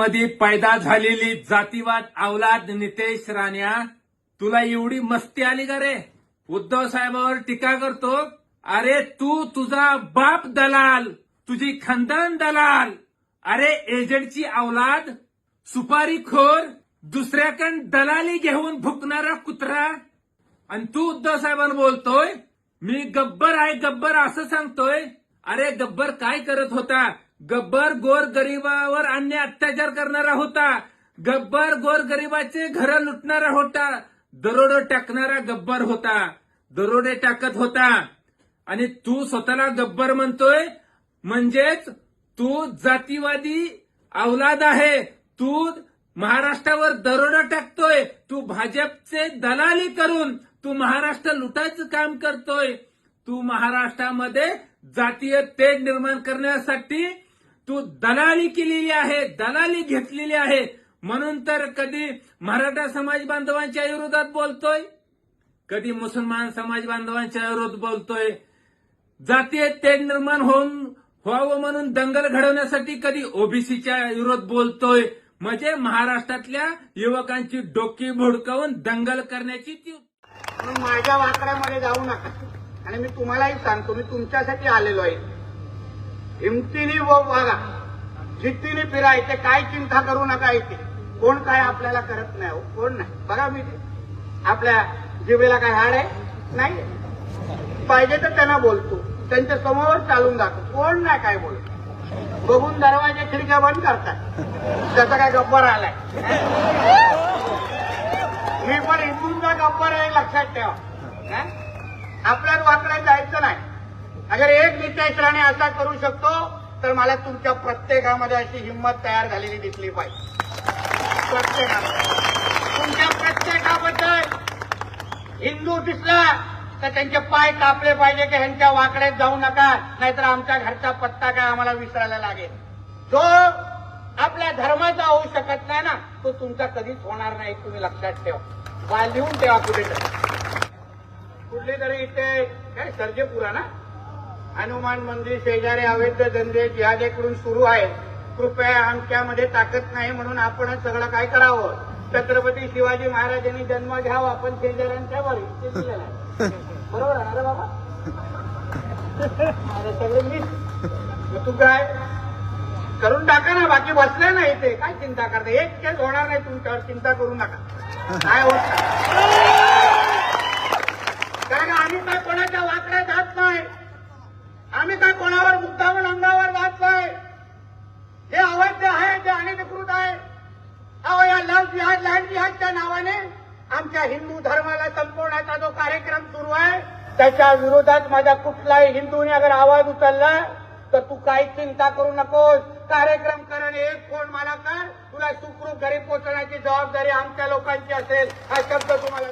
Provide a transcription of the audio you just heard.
मध्ये पैदा झालेली जातीवाद अवलाद नितेश राण्या तुला एवढी मस्ती आली का रे? उद्धव साहेबांवर टीका करतो अरे तू तुझा बाप दलाल तुझी खानदान दलाल अरे एजंटची अवलाद सुपारीखोर दुसऱ्याकडे दलाली घेऊन भुकणारा कुत्रा. आणि तू उद्धव साहेबांना बोलतोय मी गब्बर आहे गब्बर असं सांगतोय अरे गब्बर काय करत होता? गब्बर गोर गरिबावर अन्य अत्याचार करणारा होता. गब्बर गोर गरिबाचे घर लुटणारा होता. दरोडे टाकणारा गब्बर होता. दरोडे टाकत होता. आणि तू स्वतःला गब्बर म्हणतोय? म्हणजेच तू जातीवादी अवलाद आहे. तू महाराष्ट्रावर दरोडा टाकतोय. तू भाजपचे दलाली करून तू महाराष्ट्र लुटायचं काम करतोय. तू महाराष्ट्रामध्ये जातीय तेढ निर्माण करण्यासाठी तू दलाली केलेली आहे दलाली घेतलेली आहे. म्हणून तर कधी मराठा समाज बांधवांच्या विरोधात बोलतोय? कधी मुसलमान समाज बांधवांच्या विरोधात बोलतोय? जातीय तेढ निर्माण होऊन व्हावं म्हणून दंगल घडवण्यासाठी कधी ओबीसीच्या विरोध बोलतोय? म्हणजे महाराष्ट्रातल्या युवकांची डोकी भुडकावून दंगल करण्याची ती माझ्या वाकड्यामध्ये जाऊ नका. आणि मी तुम्हालाही सांगतो मी तुमच्यासाठी आलेलो आहे. हिमतीने व वागा जिद्दीने फिरा इथे काय चिंता करू नका इथे. कोण काय आपल्याला करत नाही हो कोण नाही. बघा मी आपल्या जिभेला काय हाड आहे? नाही पाहिजे तर त्यांना बोलतो. त्यांच्यासमोर चालून जातो. कोण नाही काय बोलतो. बघून दरवाजे खिडक्या बंद करतात. त्याचा काय गब्बर आलाय. मी पण हिंदूंचा गप्पर आहे लक्षात ठेवा. आपल्याला आपल्याच वाकड्यात जायचं नाही. अगर एक नितेश असा करू शकतो तर मला तुमच्या प्रत्येकामध्ये अशी हिंमत तयार झालेली दिसली पाहिजे. प्रत्येकामध्ये. तुमच्या प्रत्येकाबद्दल हिंदू दिसला तर त्यांचे पाय कापले पाहिजे की ह्यांच्या वाकड्यात जाऊ नका नाहीतर आमच्या घरचा पत्ता काय आम्हाला विसरायला लागेल. जो आपल्या धर्माचा होऊ शकत नाही ना तो तुमचा कधीच होणार नाही तुम्ही लक्षात ठेवा. बा लिहून ठेवा कुठेतरी कुठली तरी इथे काय सर्जेपुरा ना? हनुमान मंदिर शेजारी अवैध धंदे जिहादेकडून सुरू आहे. कृपया आमच्यामध्ये ताकद नाही म्हणून आपणच सगळं काय करावं? छत्रपती शिवाजी महाराजांनी जन्म घ्यावा आपण शेजाऱ्यांच्या वर बरोबर आहे ना बाबा? सगळे मी तू काय? करून टाका ना बाकी बसले ना इथे. काय चिंता करता? एक केस होणार नाही तुमच्यावर चिंता करू नका. काय होत नाही. कारण आम्ही काय कोणाच्या वाकड्या जात नाही आम्ही काय कोणावर मुद्दामून अंगावर जात नाही जे अवैध आहे जे अनधिकृत आहे अहो जिहाद लँड जिहादच्या नावाने आमच्या हिंदू धर्माला संपवण्याचा जो कार्यक्रम सुरू आहे त्याच्या विरोधात माझ्या कुठलाही हिंदूने अगर आवाज उचलला तर तू काही चिंता करू नकोस. कार्यक्रम कर आणि एक फोन मला कर. तुला सुखरूप घरी पोहोचण्याची जबाबदारी आमच्या लोकांची असेल. हा शब्द तुम्हाला